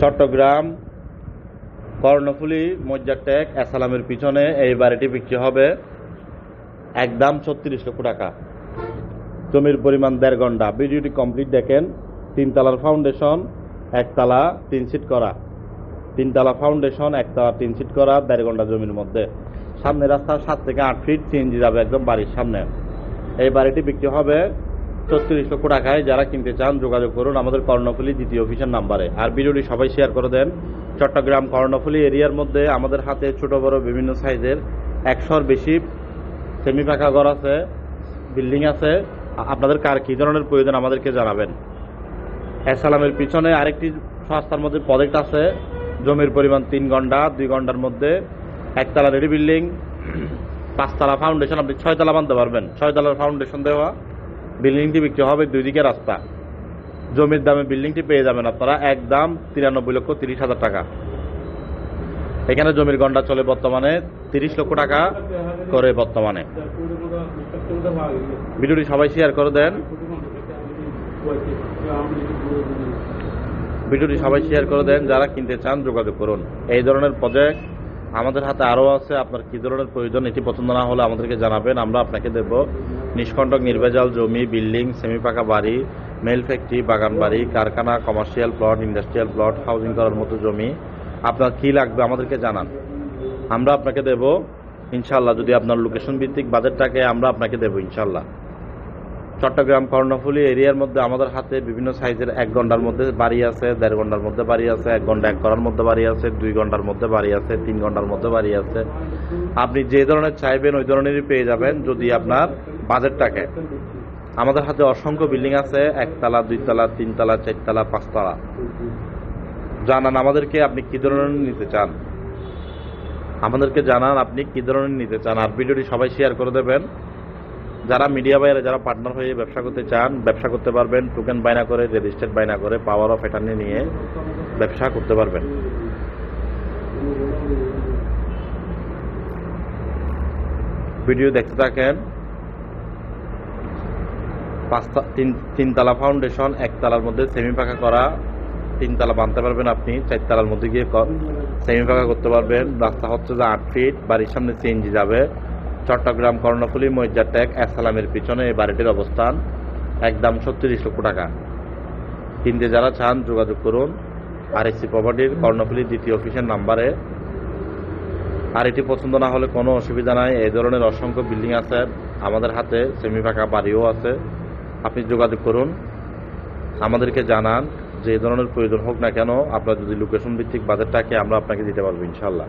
চট্টগ্রাম, কর্ণফুলি মজ্জার ট্যাগ এসালামের পিছনে এই বাড়িটি বিক্রি হবে একদম ছত্রিশ লক্ষ টাকা। জমির পরিমাণ দেড় ঘণ্টা। ভিডিওটি কমপ্লিট দেখেন। তিনতলার ফাউন্ডেশন, একতলা তিন সিট করা। তিনতলা ফাউন্ডেশন, একতলা তিন সিট করা, দেড় ঘণ্টা জমির মধ্যে। সামনে রাস্তা সাত থেকে আট ফিট, সিএনজি যাবে একদম বাড়ির সামনে। এই বাড়িটি বিক্রি হবে ছত্রিশ লক্ষ টাকায় যারা কিনতে চান, যোগাযোগ করুন আমাদের কর্ণফুলি দ্বিতীয় অফিসের নাম্বারে। আর ভিডিওটি সবাই শেয়ার করে দেন। চট্টগ্রাম কর্ণফুলি এরিয়ার মধ্যে আমাদের হাতে ছোট, বড়, বিভিন্ন সাইজের একশোর বেশি সেমি পাকা ঘর আছে, বিল্ডিং আছে। আপনাদের কার কী ধরনের প্রয়োজন আমাদেরকে জানাবেন। এসালামের পিছনে আরেকটি সস্তার মধ্যে প্রজেক্ট আছে, জমির পরিমাণ তিন ঘণ্টা, দুই ঘণ্টার মধ্যে একতলা রেডি বিল্ডিং পাঁচতলা ফাউন্ডেশন আপনি ছয়তলা বানতে পারবেন। ছয়তলার ফাউন্ডেশন দেওয়া। বিল্ডিংটি বিক্রি হবে দুই দিকে রাস্তা। জমির দামে বিল্ডিংটি পেয়ে যাবেন আপনারা একদম তিরানব্বই লক্ষ তিরিশ হাজার টাকা। এখানে জমির গন্ডা চলে বর্তমানে তিরিশ লক্ষ টাকা করে বর্তমানে। ভিডিওটি সবাই শেয়ার করে দেন। ভিডিওটি সবাই শেয়ার করে দেন, যারা কিনতে চান যোগাযোগ করুন। এই ধরনের প্রজেক্ট আমাদের হাতে আরও আছে, আপনার কী ধরনের প্রয়োজন, এটি পছন্দ না হলে আমাদেরকে জানাবেন, আমরা আপনাকে দেব। নিষ্কণ্টক নির্ভেজাল জমি, বিল্ডিং সেমি পাকা বাড়ি, মেল ফ্যাক্টরি, বাগান বাড়ি, কারখানা, commercial plot, industrial plot, housing করার মতো জমি। আপনার কী লাগবে আমাদেরকে জানান। আমরা আপনাকে দেব ইনশাল্লাহ যদি আপনার লোকেশন ভিত্তিক বাজেটটাকে আমরা আপনাকে দেব ইনশাল্লাহ চট্টগ্রাম, কর্ণফুলি এরিয়ার মধ্যে আমাদের হাতে বিভিন্ন সাইজের এক ঘণ্টার মধ্যে বাড়ি আছে, দেড় ঘণ্টার মধ্যে বাড়ি আছে, এক ঘণ্টা এক করার মধ্যে বাড়ি আছে, দুই ঘণ্টার মধ্যে বাড়ি আছে, তিন ঘণ্টার মধ্যে বাড়ি আছে। আপনি যে ধরনের চাইবেন, ওই ধরনেরই পেয়ে যাবেন যদি আপনার বাজেটটাকে। আমাদের হাতে অসংখ্য বিল্ডিং আছে, একতলা, দুইতলা, তিনতলা, চারতলা, পাঁচতলা। জানান আমাদেরকে আপনি কি ধরনের নিতে চান। আমাদেরকে জানান আপনি কি ধরনের নিতে চান। আর ভিডিওটি সবাই শেয়ার করে দেবেন। যারা মিডিয়া বাইরে যারা পার্টনার হয়ে ব্যবসা করতে চান, ব্যবসা করতে পারবেন টোকেন বাইনা করে রেজিস্টার্ড বাইনা করে পাওয়ার অফ অ্যাটার্নি নিয়ে ব্যবসা করতে পারবেন। ভিডিও দেখতে থাকেন। পাঁচটা তিন, তিনতলা ফাউন্ডেশন একতলার মধ্যে সেমি পাকা করা। তিনতলা বানতে পারবেন আপনি, চারতলার মধ্যে গিয়ে সেমি পাকা করতে পারবেন। রাস্তা হচ্ছে যে আট ফিট বাড়ির সামনে সিএনজি যাবে। চট্টগ্রাম, কর্ণফুলি, মজ্জার ট্যাগ এসালামের পিছনে এই বাড়িটির অবস্থান। একদম ছত্রিশ লক্ষ টাকা। কিনতে যারা চান, যোগাযোগ করুন। আর এসি প্রপার্টির কর্ণফুলি দ্বিতীয় অফিসের নাম্বারে আর এটি পছন্দ না হলে কোনো অসুবিধা নাই। এই ধরনের অসংখ্য বিল্ডিং আছে আমাদের হাতে সেমি ফাঁকা বাড়িও আছে। আপনি যোগাযোগ করুন, আমাদেরকে জানান যে এই ধরনের প্রয়োজন হোক না কেন। আপনার যদি লোকেশন ভিত্তিক বাজেটটাকে আমরা আপনাকে দিতে পারব ইনশাল্লাহ